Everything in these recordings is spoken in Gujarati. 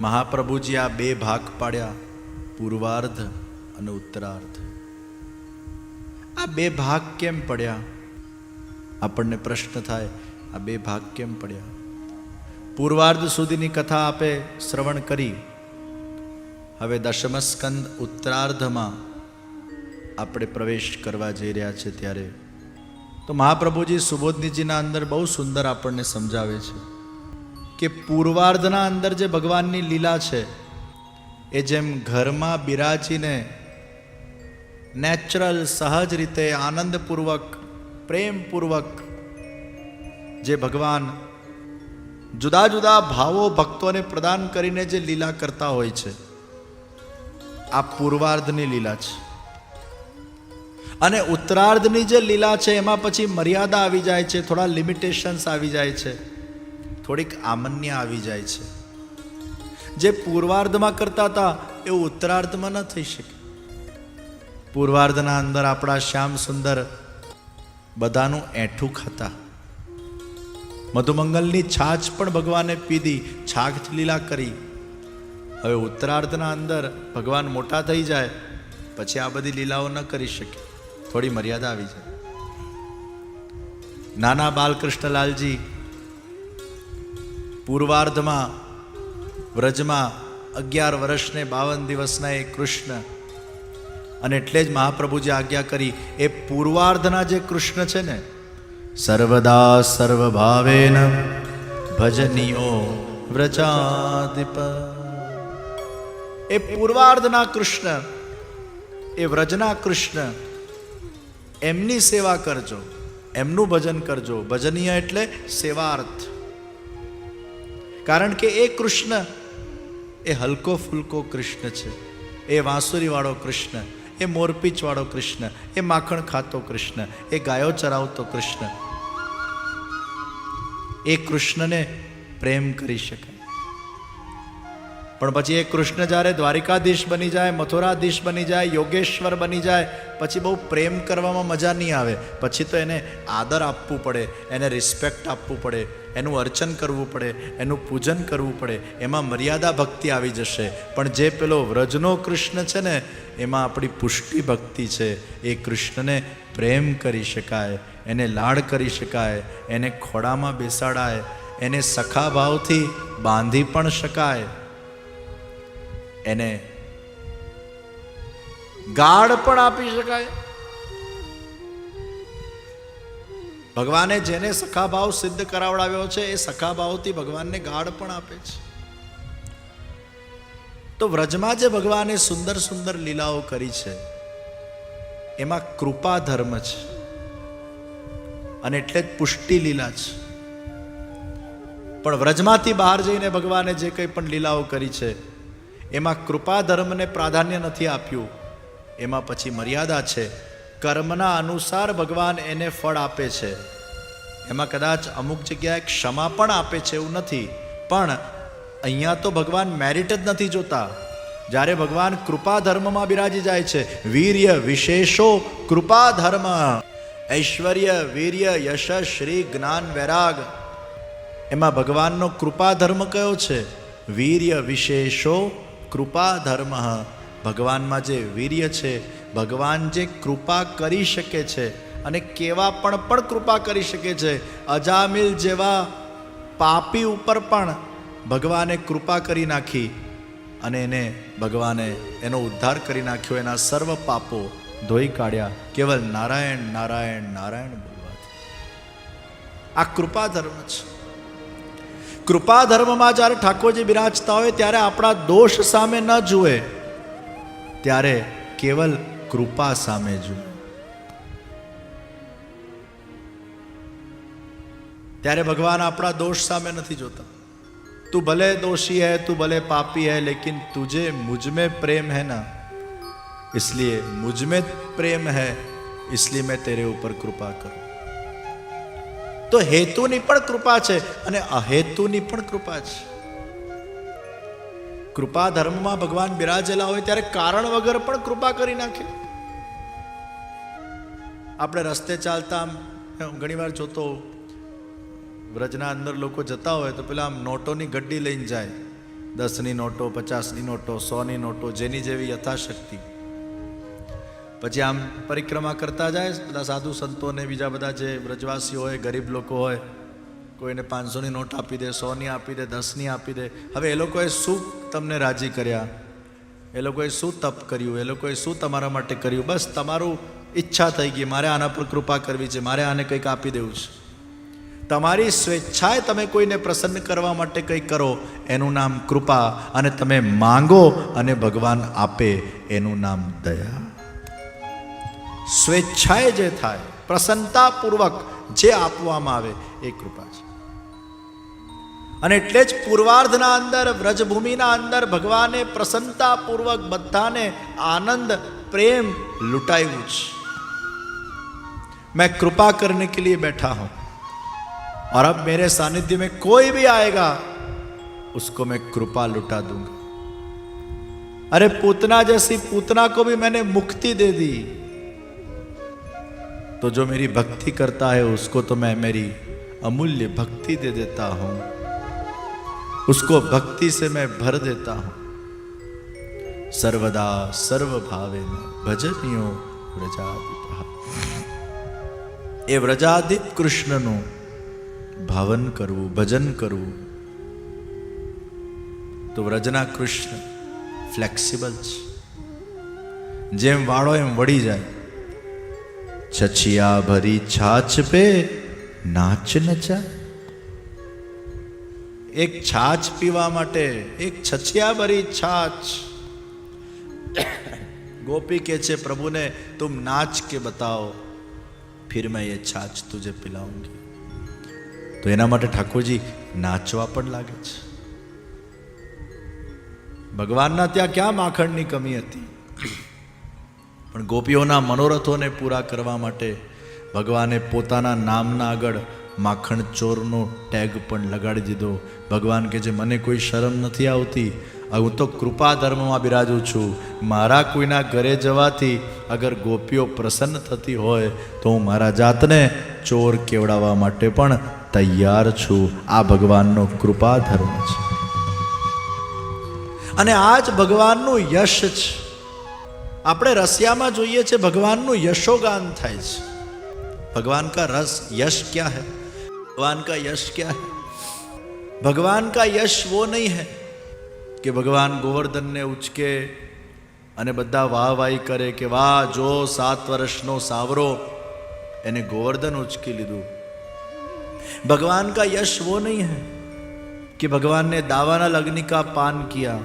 મહાપ્રભુજી આ બે ભાગ પાડ્યા, પૂર્વાર્ધ અને ઉત્તરાર્ધ. આ બે ભાગ કેમ પડ્યા? આપણને પ્રશ્ન થાય, આ બે ભાગ કેમ પડ્યા? પૂર્વાર્ધ સુધીની કથા આપે શ્રવણ કરી. હવે દશમસ્કંદ ઉત્તરાર્ધમાં આપણે પ્રવેશ કરવા જઈ રહ્યા છે ત્યારે તો મહાપ્રભુજી સુબોધનીજીના અંદર બહુ સુંદર આપણને સમજાવે છે કે પૂર્વાર્ધના અંદર જે ભગવાનની લીલા છે, એ જેમ ઘરમાં બિરાજીને નેચરલ સહજ રીતે, આનંદપૂર્વક, પ્રેમપૂર્વક જે ભગવાન જુદા જુદા ભાવો ભક્તોને પ્રદાન કરીને જે લીલા કરતા હોય છે, આ પૂર્વાર્ધની લીલા છે. અને ઉત્તરાર્ધની જે લીલા છે, એમાં પછી મર્યાદા આવી જાય છે, થોડા લિમિટેશન્સ આવી જાય છે, થોડીક આમન્ય આવી જાય છે. જે પૂર્વાર્ધમાં કરતા હતા એવું ઉત્તરાર્ધમાં ન થઈ શકે. પૂર્વાર્ધના અંદર આપણા શ્યામ સુંદર બધાનું એઠું ખાતા. મધુમંગલની છાછ પણ ભગવાને પીધી છાખ લીલા કરી. હવે ઉત્તરાર્ધના અંદર ભગવાન મોટા થઈ જાય, પછી આ બધી લીલાઓ ન કરી શકે. થોડી મર્યાદા આવી જાય નાના બાલકૃષ્ણલાલજી પૂર્વાર્ધમાં, વ્રજમાં અગિયાર વર્ષને બાવન દિવસના એ કૃષ્ણ અને એટલે જ મહાપ્રભુજી આજ્ઞા કરી, એ પૂર્વાર્ધના જે કૃષ્ણ છે ને, સર્વદા સર્વભાવેન ભજનીયો વ્રજાધિપ એ પૂર્વાર્ધના કૃષ્ણ, એ વ્રજના કૃષ્ણ એમની સેવા કરજો, એમનું ભજન કરજો. ભજનીય એટલે સેવાર્થ. કારણ કે એ કૃષ્ણ, એ હલકો ફૂલકો કૃષ્ણ છે. એ વાંસુરીવાળો કૃષ્ણ, એ મોરપીચવાળો કૃષ્ણ, એ માખણ ખાતો કૃષ્ણ, એ ગાયો ચરાવતો કૃષ્ણ. એ કૃષ્ણને પ્રેમ કરી શકાય. પણ પછી એ કૃષ્ણ જ્યારે દ્વારિકાધીશ બની જાય, મથુરાધીશ બની જાય, યોગેશ્વર બની જાય, પછી બહુ પ્રેમ કરવામાં મજા નહીં આવે. પછી તો એને આદર આપવું પડે, એને રિસ્પેક્ટ આપવું પડે, એનું અર્ચન કરવું પડે, એનું પૂજન કરવું પડે, એમાં મર્યાદા ભક્તિ આવી જશે. પણ જે પેલો વ્રજનો કૃષ્ણ છે ને, એમાં આપણી પુષ્ટિ ભક્તિ છે. એ કૃષ્ણને પ્રેમ કરી શકાય, એને લાડ કરી શકાય, એને ખોડામાં બેસાડાય, એને સખા ભાવથી બાંધી પણ શકાય. એને ગાઢ પણ આપી શકાય. ભગવાને જેને સખાભાવ સિદ્ધ કરાવડાવ્યો છે, એ સખાભાવથી ભગવાનને ગાઢ પણ આપે છે. તો વ્રજમાં જે ભગવાને સુંદર સુંદર લીલાઓ કરી છે, એમાં કૃપા ધર્મ છે. અને એટલે જ પુષ્ટિ લીલા છે. પણ વ્રજમાંથી બહાર જઈને ભગવાને જે કંઈ પણ લીલાઓ કરી છે એમાં કૃપા ધર્મને પ્રાધાન્ય નથી આપ્યું. એમાં પછી મર્યાદા છે. કર્મના અનુસાર ભગવાન એને ફળ આપે છે. એમાં કદાચ અમુક જગ્યાએ ક્ષમા પણ આપે છે એવું નથી. પણ અહીંયા તો ભગવાન મેરિટ જ નથી જોતા. જ્યારે ભગવાન કૃપા ધર્મમાં બિરાજી જાય છે, વીર્ય વિશેષો કૃપા ધર્મ. ઐશ્વર્ય, વીર્ય, યશ, શ્રી જ્ઞાન, વૈરાગ. એમાં ભગવાનનો કૃપા ધર્મ કયો છે? વીર્ય વિશેષો કૃપા ધર્મ. ભગવાનમાં જે વીર્ય છે, ભગવાન જે કૃપા કરી શકે છે અને કેવા પણ પણ કૃપા કરી શકે છે, અજામિલ જેવા પાપી ઉપર પણ ભગવાને કૃપા કરી નાખી અને એને ભગવાને એનો ઉદ્ધાર કરી નાખ્યો, એના સર્વ પાપો ધોઈ કાઢ્યા. કેવલ નારાયણ નારાયણ નારાયણ બોલવાથી આ કૃપા ધર્મ છે. કૃપા ધર્મમાં જ્યારે ઠાકોરજી બિરાજતા હોય ત્યારે આપણા દોષ સામે ન જુએ ત્યારે કેવલ કૃપા સામે જુએ ત્યારે ભગવાન આપણા દોષ સામે નથી જોતા તું ભલે દોષી है तू भले पापी है लेकिन तुझे मुझ में प्रेम है ना इसलिए मुझ में प्रेम है इसलिए मैं तेरे ऊपर कृपा करूं તો હેતુની પણ કૃપા છે અને અહેતુની પણ કૃપા છે. કૃપા ધર્મમાં ભગવાન બિરાજેલા હોય ત્યારે કારણ વગર પણ કૃપા કરી નાખે. આપણે રસ્તે ચાલતા આમ ઘણીવાર જોતો વ્રજના અંદર લોકો જતા હોય તો પેલા આમ નોટોની ગડ્ડી લઈને જાય. દસની નોટો, પચાસની નોટો, સોની નોટો, જેની જેવી યથાશક્તિ. પછી આમ પરિક્રમા કરતા જાય, બધા સાધુ સંતોને, બીજા બધા જે વ્રજવાસીઓ હોય, ગરીબ લોકો હોય, કોઈને પાંચસોની નોટ આપી દે, સોની આપી દે, દસની આપી દે. હવે એ લોકોએ શું તમને રાજી કર્યા? એ લોકોએ શું તપ કર્યું? એ લોકોએ શું તમારા માટે કર્યું? બસ તમારું ઈચ્છા થઈ ગઈ, મારે આના પર કૃપા કરવી છે, મારે આને કંઈક આપી દેવું છે. તમારી સ્વેચ્છાએ તમે કોઈને પ્રસન્ન કરવા માટે કંઈક કરો, એનું નામ કૃપા, અને તમે માંગો અને ભગવાન આપે, એનું નામ દયા. સ્વેચ્છાએ જે થાય, પ્રસન્નતાપૂર્વક જે આપવામાં આવે એ કૃપા છે. અને એટલે જ પૂર્વાર્ધના અંદર, વ્રજભૂમિના અંદર ભગવાને પ્રસન્નતાપૂર્વક બધાને આનંદ, પ્રેમ લૂંટાયું છે મેં કૃપા કરને કે લીએ બેઠા હું. और अब मेरे सानिध्य में कोई भी आएगा उसको मैं कृपा लुटा दूंगा अरे પૂતના जैसी पूतना को भी मैंने मुक्ति दे दी तो जो मेरी भक्ति करता है उसको तो मैं मेरी अमूल्य भक्ति दे देता हूं उसको भक्ति से मैं भर देता हूं सर्वदा सर्व भावे भजनियो व्रजाधिप એ વ્રજાદિપ કૃષ્ણનું ભાવન કરવું ભજન કરવું તો વ્રજના કૃષ્ણ ફ્લેક્સિબલ છે જેમ વાળો એમ વળી જાય છછિયા ભરી છાછ પે નાચ નચા એક છાછ પીવા માટે એક છછિયા ભરી છાછ ગોપી કે છે પ્રભુને તુમ નાચ કે બતાઓ फिर मैं ये छाछ तुझे पिलाऊंगी તો એના માટે ઠાકોરજી નાચવા પણ લાગે છે ભગવાનના ત્યાં ક્યાં માખણની કમી હતી પણ ગોપીઓના મનોરથોને પૂરા કરવા માટે ભગવાને પોતાના નામના આગળ માખણ ચોરનો ટેગ પણ લગાડી દીધો. ભગવાન કે જે મને કોઈ શરમ નથી આવતી. હું તો કૃપા ધર્મમાં બિરાજું છું. મારા કોઈના ઘરે જવાથી અગર ગોપીઓ પ્રસન્ન થતી હોય તો હું મારા જાતને ચોર કેવડાવવા માટે પણ તૈયાર છું. આ ભગવાનનો કૃપા ધર્મ છે. અને આ જ ભગવાનનું યશ છે. આપણે રશિયામાં જોઈએ છે ભગવાનનું યશોગાન થાય છે. ભગવાન કા રસ યશ ક્યાં હૈ? ભગવાન કા યશ ક્યાં હૈ? ભગવાન કા યશ વો નહીં હૈ? કે ભગવાન ગોવર્ધનને ઉચકે અને બધા વાહ વાહી કરે કે વાહ, જો સાત વર્ષનો સાવરો એને ગોવર્ધન ઉચકી લીધું. ભગવાન કા યશ વો નહીં હૈ? કે ભગવાનને દાવાના લગ્નિકા પાન કિયા?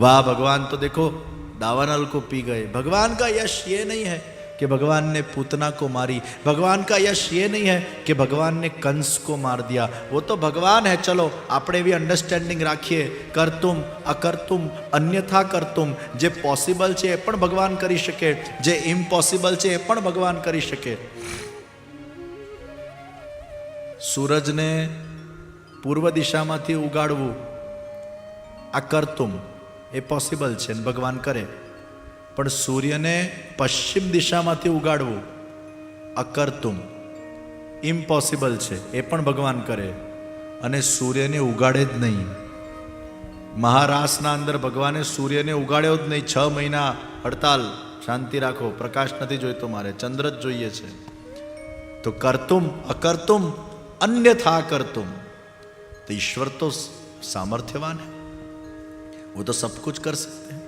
વાહ, ભગવાન તો દેખો दावानल को पी गए भगवान का यश ये नहीं है कि भगवान ने पूतना को मारी भगवान का यश ये नहीं है कि भगवान ने कंस को मार दिया वो तो भगवान है चलो આપણે એવી અન્ડરસ્ટેન્ડિંગ રાખીએ કરતુમ અકર્તુમ અન્યથા કરતુમ જે પોસિબલ છે એ પણ ભગવાન કરી શકે જે ઇમ્પોસિબલ છે એ પણ ભગવાન કરી શકે સૂરજને પૂર્વ દિશામાંથી ઉગાડવું આ કરતુમ એ પોસિબલ છે ને ભગવાન કરે. પણ સૂર્યને પશ્ચિમ દિશામાંથી ઉગાડવું અકર્તુમ. ઇમ્પોસિબલ છે, એ પણ ભગવાન કરે. અને સૂર્યને ઉગાડે જ નહીં. મહારાસના અંદર ભગવાને સૂર્યને ઉગાડ્યો જ નહીં. છ મહિના હડતાલ. શાંતિ રાખો, પ્રકાશ નથી જોઈતો મારે, ચંદ્ર જ જોઈએ છે. તો કરતુમ, અકર્તુમ, અન્યથા કરતુમ. તો ઈશ્વર તો સામર્થ્યવાન હે. वो तो सब कुछ कर सकते हैं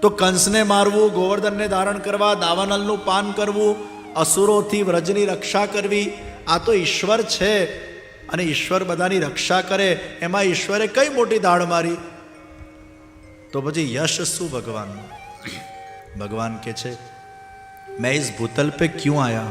તો કંસને મારવું ગોવર્ધનને ધારણ કરવા દાવાનલનું પાન કરવું અસુરોથી વ્રજની રક્ષા કરવી આ તો ઈશ્વર છે અને ઈશ્વર બધાની રક્ષા કરે એમાં ઈશ્વરે કઈ મોટી દાળ મારી તો પછી યશ શું ભગવાનનું ભગવાન કે છે मैं इस भूतल पे क्यों आया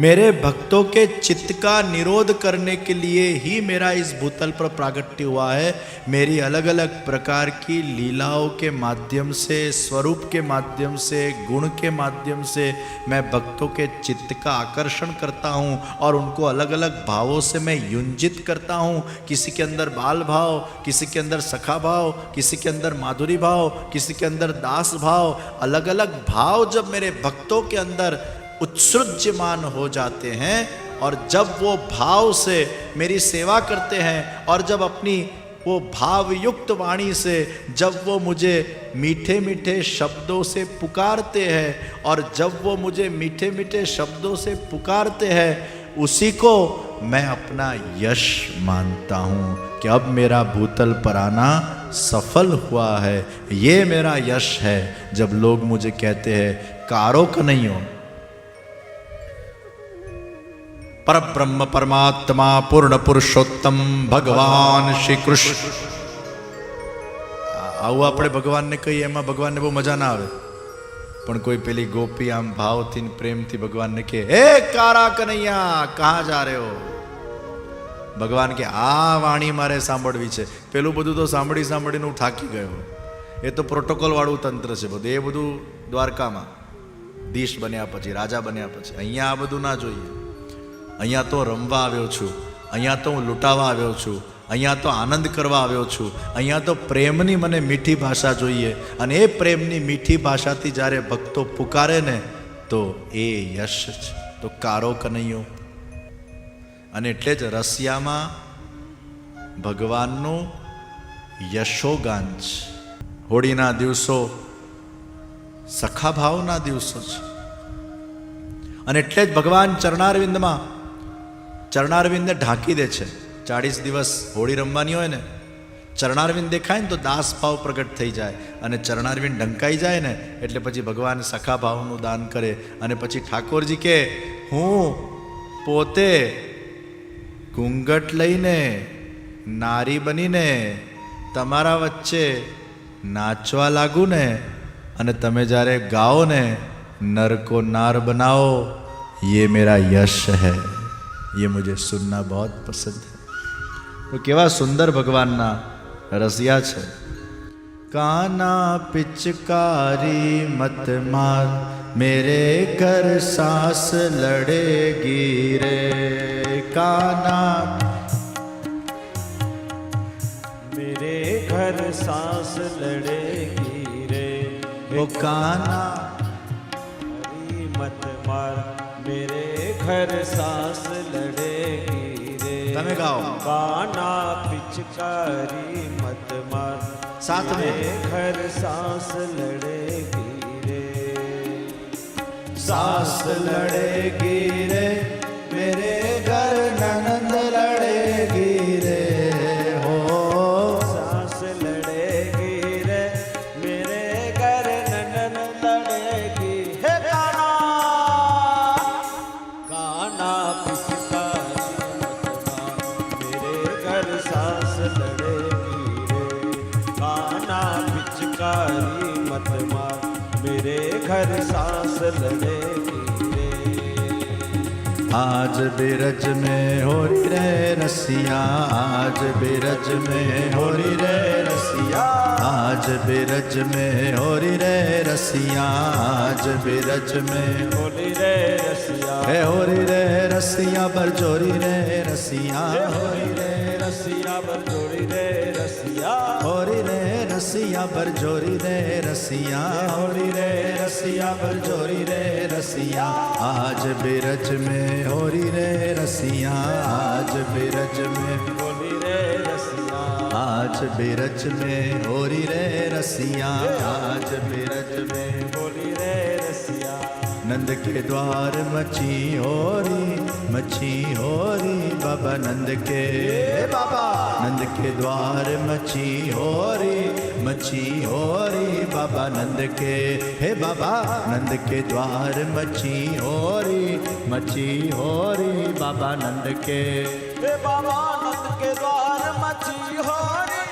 मेरे भक्तों के चित्त का निरोध करने के लिए ही मेरा इस भूतल पर प्रागट्य हुआ है। मेरी अलग अलग प्रकार की लीलाओं के माध्यम से, स्वरूप के माध्यम से, गुण के माध्यम से मैं भक्तों के चित्त का आकर्षण करता हूँ और उनको अलग अलग भावों से मैं युंजित करता हूँ। किसी के अंदर बाल भाव, किसी के अंदर सखा भाव, किसी के अंदर माधुरी भाव, किसी के अंदर दास भाव अलग अलग भाव जब मेरे भक्तों के अंदर उत्सृज्यमान हो जाते हैं और जब वो भाव से मेरी सेवा करते हैं और जब अपनी वो भावयुक्त वाणी से जब वो मुझे मीठे मीठे शब्दों से पुकारते हैं और जब वो मुझे मीठे मीठे शब्दों से पुकारते हैं, उसी को मैं अपना यश मानता हूँ कि अब मेरा भूतल पर आना सफल हुआ है। ये मेरा यश है। जब लोग मुझे कहते हैं, कारो नहीं हो પર બ્રહ્મ પરમાત્મા પૂર્ણ પુરુષોત્તમ ભગવાન શ્રી કૃષ્ણ આવું આપણે ભગવાનને કહીએ એમાં ભગવાનને બહુ મજા ના આવે પણ કોઈ પેલી ગોપી આમ ભાવથી પ્રેમથી ભગવાનને કહે હે કારા કનૈયા કહા જા રહ્યો ભગવાન કે આ વાણી મારે સાંભળવી છે પેલું બધું તો સાંભળી સાંભળીને હું થાકી ગયો એ તો પ્રોટોકોલ વાળું તંત્ર છે બધું એ બધું દ્વારકામાં દીશ બન્યા પછી રાજા બન્યા પછી અહીંયા આ બધું ના જોઈએ અહીંયા તો રમવા આવ્યો છું, અહીંયા તો હું લૂંટાવા આવ્યો છું, અહીંયા તો આનંદ કરવા આવ્યો છું, અહીંયા તો પ્રેમની મને મીઠી ભાષા જોઈએ અને એ પ્રેમની મીઠી ભાષાથી જ્યારે ભક્તો પુકારે ને, તો એ યશ છે, તો કારો કનૈયો. અને એટલે જ રશિયામાં ભગવાનનું યશોગાન છે. હોળીના દિવસો સખાભાવના દિવસો છે. અને એટલે જ ભગવાન ચરણારવિંદમાં ચરણારવિંદને ઢાંકી દે છે. ચાળીસ દિવસ હોળી રમવાની હોય ને, ચરણારવિંદ દેખાય ને તો દાસ ભાવ પ્રગટ થઈ જાય અને ચરણારવિંદ ઢંકાઈ જાય ને, એટલે પછી ભગવાન સખા ભાવનું દાન કરે અને પછી ઠાકોરજી કે, હું પોતે ઘૂંઘટ લઈને નારી બનીને તમારા વચ્ચે નાચવા લાગુ ને, અને તમે જ્યારે ગાઓ ને નરકો નાર બનાવો, યે મેરા યશ હૈ. ये मुझे सुनना बहुत पसंद है તો કેવા સુંદર ભગવાનના રસિયા છે કાના પિચકારી મત માર મેરે ઘર સાસ લડેગી રે કાના मेरे घर सांस लड़ेगी रे ઓ કાના हरी मत मार मेरे घर सांस लड़ेगी रे તમે ગાઓ काना पिचकारी मत मार साथ में। मेरे घर सांस लड़ेगी रे सास लड़ेगी रे मेरे घर ननंद घर सांस लड़ेगी रे आज बिरज में हो रे रसिया आज बिरज में हो रे रसिया। आज बिरज में होरी रे रसिया आज बिरज में होली रे रसिया। हे होरी रे रसिया बरजोरी रे रसिया। होरी रे रसिया बरजोड़ी रे रसिया। होरी रे રસિયા પર જોરી રે રસિયા. હોરી રે રસિયા પર જોરી રે રસિયા. આજ બિરજ મે હોરી રે રસિયા. આજ બિરજ મે હોરી રે રસિયા. આજ બિરજ મે હોરી રે રસિયા. આજ બિરજ મે હોરી રે રસિયા. નંદ કે દ્વાર મચી હોરી મચી હોરી बाबा नंद के बाबा नंद के द्वार मची होरी मची होरी बाबा नंद के हे बाबा नंद के द्वार मची होरी मची होरी बाबा नंद के हे बाबा नंद के द्वार मची होरी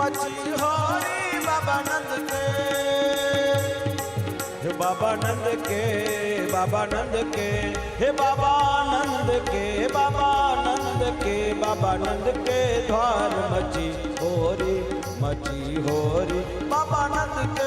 मची होरी बाबा नंद के हे बाबा नंद के बाबा नंद के हे बाबा नंद के बाबा नंद के बाबा नंद के द्वार मची होरी मची होरी बाबा नंद के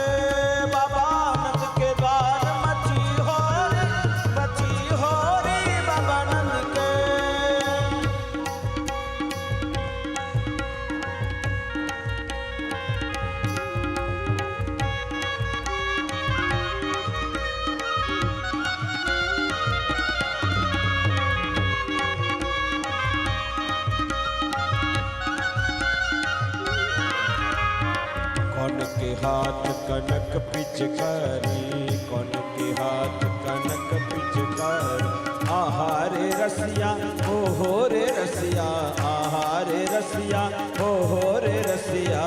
के हाथ कनक पिचकारी, कौन के हाथ कनक पिचकारी? आहारे रसिया ओ हो रे रसिया, आहारे रसिया ओ हो रे रसिया।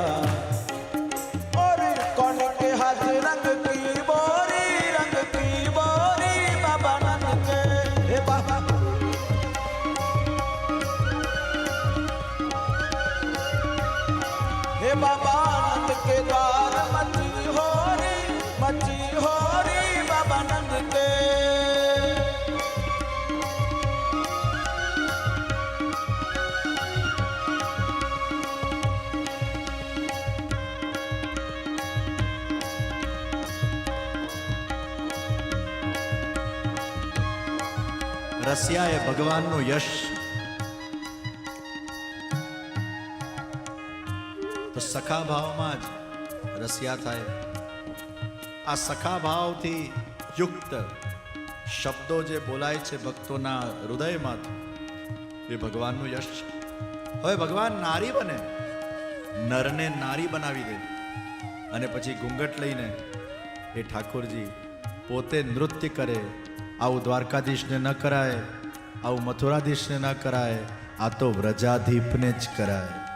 और कौन के हाथ रंग की बोरी, रंग की बोरी, बाबा नंद के, हे बाबा। हे बाबा રસિયા એ ભગવાનનું યશ તો સખા ભાવમાં જ રસિયા થાય આ સખા ભાવથી યુક્ત શબ્દો જે બોલાય છે ભક્તોના હૃદયમાં એ ભગવાનનું યશ છે. હવે ભગવાન નારી બને, નરને નારી બનાવી દે, અને પછી ઘૂંઘટ લઈને એ ઠાકોરજી પોતે નૃત્ય કરે આવું દ્વારકાધીશને ન કરાય આવું મથુરાધીશને ન કરાય આ તો વ્રજાધીપને જ કરાય.